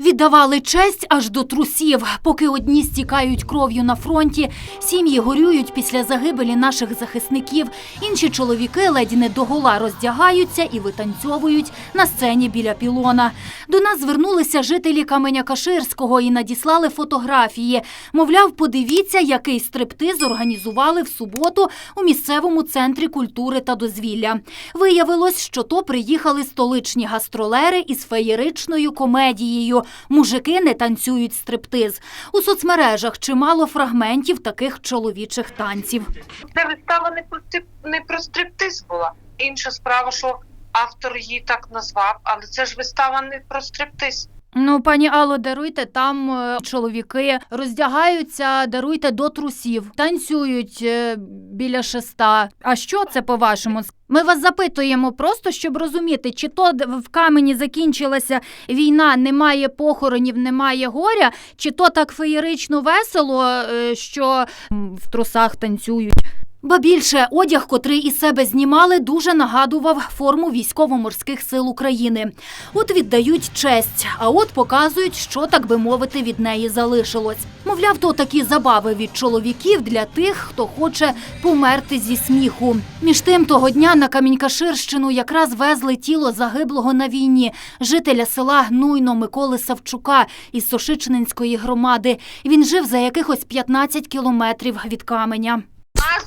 Віддавали честь аж до трусів. Поки одні стікають кров'ю на фронті, сім'ї горюють після загибелі наших захисників. Інші чоловіки ледь не догола роздягаються і витанцьовують на сцені біля пілона. До нас звернулися жителі Каменя-Каширського і надіслали фотографії. Мовляв, подивіться, який стриптиз організували в суботу у місцевому центрі культури та дозвілля. Виявилось, що то приїхали столичні гастролери із феєричною комедією. Мужики не танцюють стриптиз. У соцмережах чимало фрагментів таких чоловічих танців. Це вистава не про не про стриптиз була. Інша справа, що автор її так назвав, але це ж вистава не про стриптиз. Ну, пані Алло, даруйте, там е, чоловіки роздягаються, даруйте до трусів, танцюють е, біля шеста. А що це по-вашому? Ми вас запитуємо просто, щоб розуміти, чи то в камені закінчилася війна, немає похоронів, немає горя, чи то так феєрично весело, е, що в трусах танцюють. Ба більше одяг, котрий із себе знімали, дуже нагадував форму військово-морських сил України. От віддають честь, а от показують, що так би мовити від неї залишилось. Мовляв, то такі забави від чоловіків для тих, хто хоче померти зі сміху. Між тим, того дня на Камінькаширщину якраз везли тіло загиблого на війні жителя села Гнуйно Миколи Савчука із Сошичненської громади. Він жив за якихось 15 кілометрів від каменя.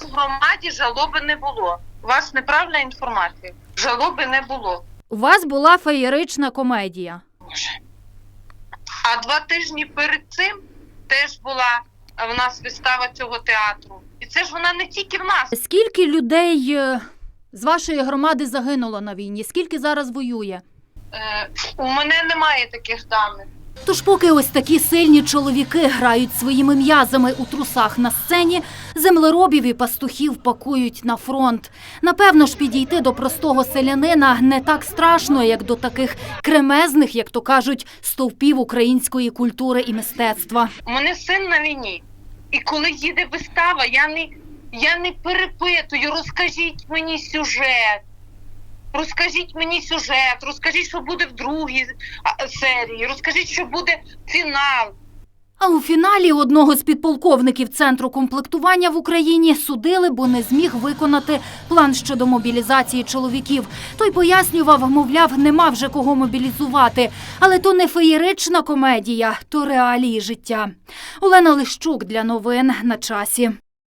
Нас в громаді жалоби не було. У вас неправильна інформація. Жалоби не було. У вас була феєрична комедія. А два тижні перед цим теж була е, в нас вистава цього театру. І це ж вона не тільки в нас. Скільки людей е, з вашої громади загинуло на війні? Скільки зараз воює? Е, у мене немає таких даних. Тож, поки ось такі сильні чоловіки грають своїми м'язами у трусах на сцені, землеробів і пастухів пакують на фронт. Напевно ж, підійти до простого селянина не так страшно, як до таких кремезних, як то кажуть, стовпів української культури і мистецтва. У мене син на війні. І коли їде вистава, я не, я не перепитую, розкажіть мені сюжет. Розкажіть мені сюжет, розкажіть, що буде в другій серії, розкажіть, що буде фінал. А у фіналі одного з підполковників центру комплектування в Україні судили, бо не зміг виконати план щодо мобілізації чоловіків. Той пояснював, мовляв, нема вже кого мобілізувати. Але то не феєрична комедія, то реалії життя. Олена Лищук для новин на часі.